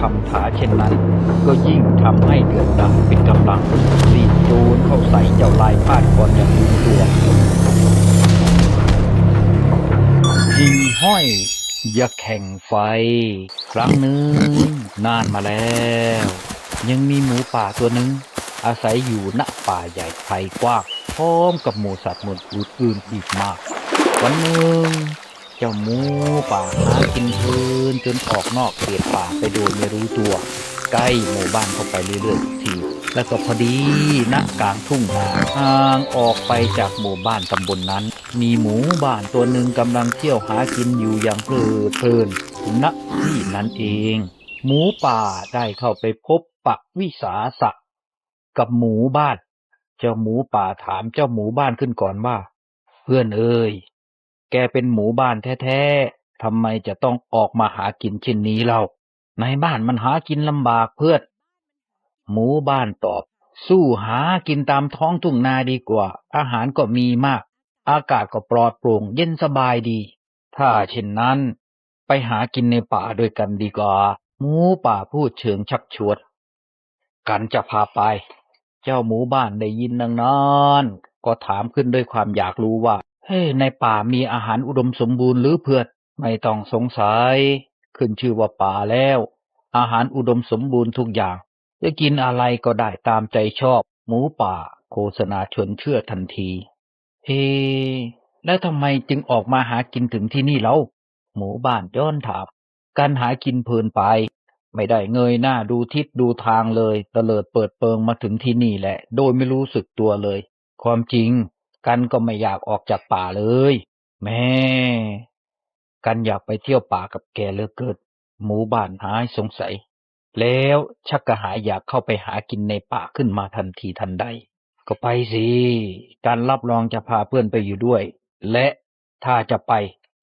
คำถาเช่นนั้น ก็ยิ่งทำให้เดือดดาลเป็นกำลังรีบโจรเข้าใส่เจ้าลายพาดก่อนอย่างรู้ตัวยิงห้อยอย่าแข่งไฟ ครั้งหนึ่งนานมาแล้ว ยังมีหมูป่าตัวหนึ่งอาศัยอยู่ณป่าใหญ่ไพรกว้างพร้อมกับหมูสัตว์หมดอื่นอีกมาก วันหนึ่ง เจ้าหมูป่าหากินเพลินจนออกนอกเขตป่าไปโดยไม่รู้ตัว ใกล้หมู่บ้านเข้าไปเรื่อยๆทีแล้วก็พอดีณกลางทุ่งนาห่างออกไปจากหมู่บ้านตำบลนนั้น มีหมูบ้านตัวหนึ่งกำลังเที่ยวหากินอยู่อย่างเพลิดเพลินณที่นั้นเอง หมูป่าได้เข้าไปพบปะวิสาสะกับหมูบ้าน เจ้าหมูป่าถามเจ้าหมูบ้านขึ้นก่อนว่า เพื่อนเอ้ย แกเป็นหมูบ้านแท้ๆทำไมจะต้องออกมาหากินเช่นนี้เล่าในบ้านมันหากินลำบากเพื่อนหมูบ้านตอบ สู้หากินตามท้องทุ่งนาดีกว่า อาหารก็มีมาก อากาศก็ปลอดโปร่งเย็นสบายดี ถ้าเช่นนั้น ไปหากินในป่าด้วยกันดีกว่า หมูป่าพูดเชิงชักชวนกันจะพาไป เจ้าหมูบ้านได้ยินดังนั้นก็ถามขึ้นด้วยความอยากรู้ว่า เฮ้ในป่ามีอาหารอุดมสมบูรณ์หรือเพื่อนไม่ต้องสงสัย ขึ้นชื่อว่าป่าแล้ว อาหารอุดมสมบูรณ์ทุกอย่าง จะกินอะไรก็ได้ตามใจชอบ หมูป่า โฆษณาชวนเชื่อทันทีเฮ้แล้วทำไมจึงออกมาหากินถึงที่นี่เล่าหมูบ้านย้อนถามการหากินเพลินไป ไม่ได้เงยหน้าดูทิศดูทางเลยเตลิดเปิดเปิงมาถึงที่นี่แหละ โดยไม่รู้สึกตัวเลย ความจริง กันก็ไม่อยากออกจากป่าเลย แม่ กันอยากไปเที่ยวป่ากับแกเหลือเกินหมูบ้านหายสงสัย แล้วชักกระหายอยากเข้าไปหากินในป่าขึ้นมาทันทีทันใด ก็ไปสิ การรับรองจะพาเพื่อนไปอยู่ด้วย และถ้าจะไป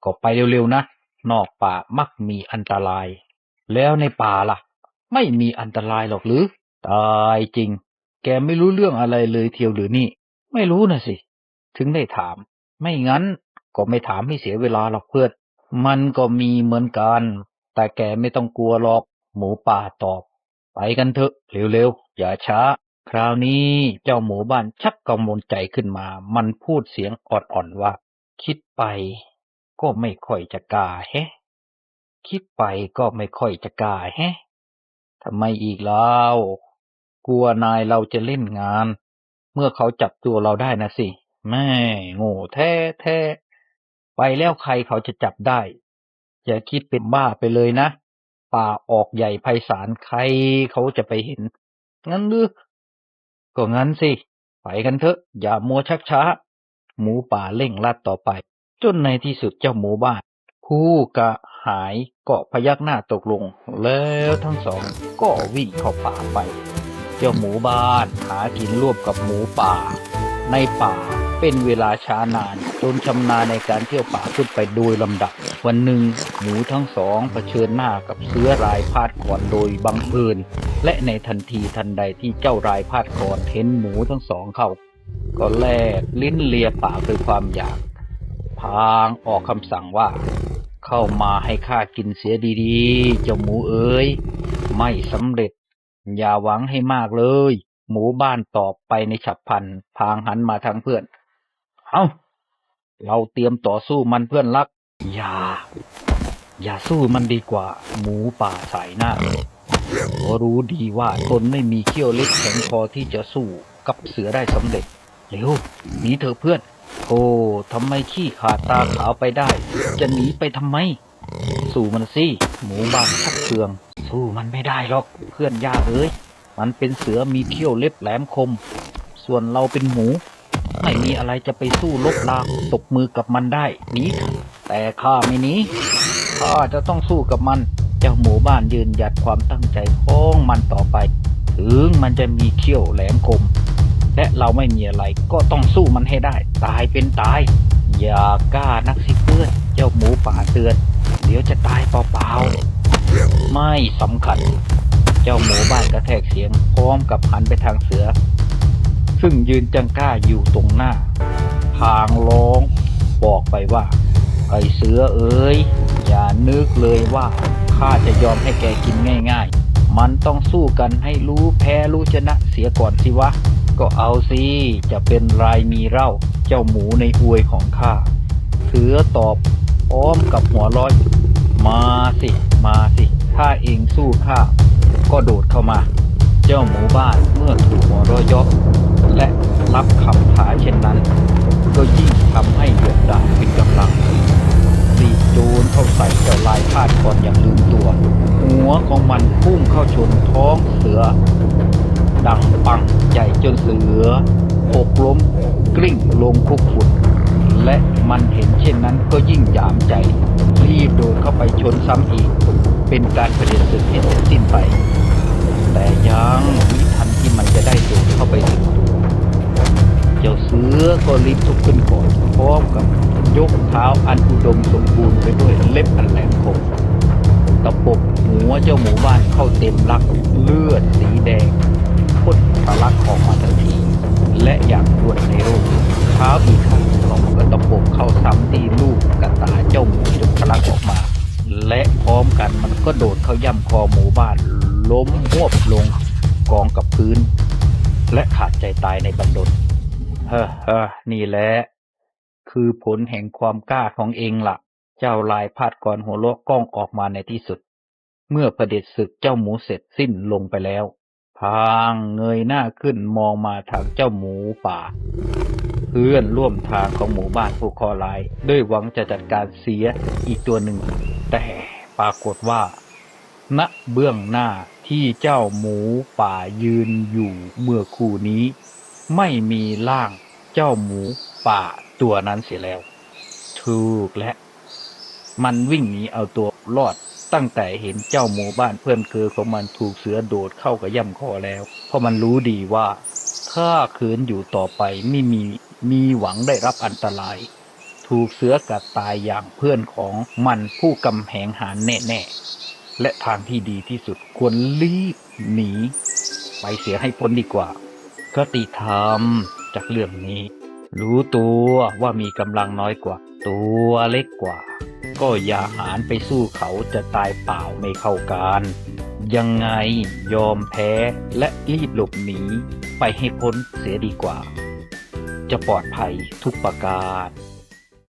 ก็ไปเร็วๆนะ นอกป่ามักมีอันตราย แล้วในป่าล่ะ ไม่มีอันตรายหรอกหรือ ตายจริง แกไม่รู้เรื่องอะไรเลยเทียวหรือนี่ ไม่รู้นะสิ ถึงได้ถาม ไม่งั้นก็ไม่ถามให้เสียเวลาหรอกเพื่อนมันก็มีเหมือนกัน แต่แกไม่ต้องกลัวหรอก หมูป่าตอบ ไปกันเถอะเร็วๆ อย่าช้า คราวนี้เจ้าหมูบ้านชักกังวลใจขึ้นมา มันพูดเสียงอ่อนๆว่า คิดไป ก็ไม่ค่อยจะกล้าแฮะ คิดไปก็ไม่ค่อยจะกล้าแฮะทำไมอีกแล้ว กลัวนายเราจะเล่นงาน เมื่อเขาจับตัวเราได้นะสิ แม่โง่แท้แท้ไปแล้วใครเขาจะจับได้อย่าคิดเป็นบ้าไปเลยนะ ป่าออกใหญ่ไพศาลใครเขาจะไปเห็น งั้นหรือก็งั้นสิ ไปกันเถอะ อย่ามัวชักช้า หมูป่าเร่งลัดต่อไป จนในที่สุดเจ้าหมูบ้าน คู่กะหายเก็พยักหน้าตกลง แล้วทั้งสองก็วิ่งเข้าป่าไป เจ้าหมูบ้านหากินร่วมกับหมูป่า ในป่า เป็นเวลาช้านาน จนชำนาญในการเที่ยวป่าขึ้นไปโดยลำดับ วันหนึ่งหมูทั้งสองเผชิญหน้ากับเสือรายพาดก่อนโดยบังเอิญและในทันทีทันใดที่เจ้ารายพาดก่อนเห็นหมูทั้งสองเข้า ก็แลบลิ้นเลียปากด้วยความอยากพางออกคำสั่งว่า เข้ามาให้ข้ากินเสียดีๆ เจ้าหมูเอ๋ยไม่สำเร็จ อย่าหวังให้มากเลย หมูบ้านตอบไปในฉับพลันพางหันมาทางเพื่อน เอาเราเตรียมต่อสู้มันเพื่อนรัก อย่า อย่าสู้มันดีกว่า หมูป่าสายหน้ารู้ดีว่าตนไม่มีเขี้ยวเล็กแข็งพอที่จะสู้กับเสือได้สำเร็จ เร็วหนีเถอะเพื่อน โอ้ทำไมขี้ขาดตาขาวไปได้ จะหนีไปทำไม สู้มันสิ หมูบ้านชักเคือง สู้มันไม่ได้หรอก เพื่อนยากเอ้ย มันเป็นเสือมีเขี้ยวเล็บแหลมคม ส่วนเราเป็นหมู ไม่มีอะไรจะไปสู้ลบลาตบมือกับมันได้หนีแต่ข้าไม่หนีข้าจะต้องสู้กับมัน เจ้าหมูบ้านยืนหยัดความตั้งใจของมันต่อไป ถึงมันจะมีเขี้ยวแหลมคม และเราไม่มีอะไรก็ต้องสู้มันให้ได้ ตายเป็นตาย อย่ากล้านักสิเพื่อนเจ้าหมูป่าเตือน เดี๋ยวจะตายเปล่าๆไม่สำคัญ เจ้าหมูบ้านกระแทกเสียงพร้อมกับหันไปทางเสือ ซึ่งยืนจังก้าอยู่ตรงหน้าทางร้อง บอกไปว่า ไอเสือเอ๋ยอย่านึกเลยว่าข้าจะยอมให้แกกินง่าย ๆ มันต้องสู้กันให้รู้แพ้รู้ชนะเสียก่อนสิวะ ก็เอาสิจะเป็นรายมีเล่าเจ้าหมูในอวยของข้าเสือตอบพร้อมกับหัวร้อย มาสิ มาสิ ถ้าเองสู้ข้าก็โดดเข้ามา เจ้าหมูบ้านเมื่อถูกหัวร้อยยก และรับคำท้าเช่นนั้น ก็ยิ่งทำให้เดือดดาลเป็นกำลังรีบโจรเข้าใส่เจ้าลายพาดก่อนอย่างลืมตัว หัวของมันพุ่งเข้าชนท้องเสือ ดังปังใหญ่จนเสือหกล้มกลิ้งลงคุกฝุ่นและมันเห็นเช่นนั้นก็ยิ่งหยามใจ รีบโดดเข้าไปชนซ้ำอีก เป็นการเผด็จศึกให้เสร็จสิ้นไป แต่ยังมิ ที่มันจะได้โดดเข้าไปถึงตัวเจ้าเสือก็รีบลุกขึ้นก่อนพร้อมกับยกเท้าอันอุดมสมบูรณ์ไปด้วยเล็บอันแหลมคมตะปบหัวเจ้าหมูบ้านเข้าเต็มลักเลือดสีแดงพ่นทะลักออกมาทันทีและอย่างรวดเร็วเท้าอีกข้างของก็ตะปบเข้าซ้ำที่ลูกกระตาเจ้าหมูจนทะลักออกมา และพร้อมกันมันก็โดดเข้าย่ำคอหมูบ้านล้มหวบลง กองกับพื้น และขาดใจตายในบันดลเฮ้อเฮ้อนี่แหละ คือผลแห่งความกล้าของเองละ่ะ เจ้าลายพาดก่อนหัวโลกกล้องออกมาในที่สุด เมื่อประเด็จศึกเจ้าหมูเสร็จสิ้นลงไปแล้ว พางเงยหน้าขึ้นมองมาทางเจ้าหมูป่า เพื่อนร่วมทางของหมู่บ้านผู้คอลาย ด้วยหวังจะจัดการเสียอีกตัวหนึ่ง แต่ปรากฏว่า ณเบื้องหน้าที่เจ้าหมูป่ายืนอยู่เมื่อคู่นี้ ไม่มีร่างเจ้าหมูป่าตัวนั้นเสียแล้ว ถูกและ มันวิ่งหนีเอาตัวรอดตั้งแต่เห็นเจ้าหมูบ้านเพื่อนเคอของมันถูกเสือโดดเข้ากับย่ำคอแล้ว เพราะมันรู้ดีว่า ถ้าคืนอยู่ต่อไปไม่มีมีหวังได้รับอันตราย ถูกเสือกัดตายอย่างเพื่อนของมันผู้กำแหงหารแน่ๆ และทางที่ดีที่สุดควรรีบหนี ไปเสียให้พ้นดีกว่า คติธรรมจากเรื่องนี้ รู้ตัวว่ามีกำลังน้อยกว่า ตัวเล็กกว่า ก็อย่าหารไปสู้เขาจะตายเปล่าไม่เข้าการ ยังไงยอมแพ้และรีบหลบหนี ไปให้พ้นเสียดีกว่า จะปลอดภัยทุกประการ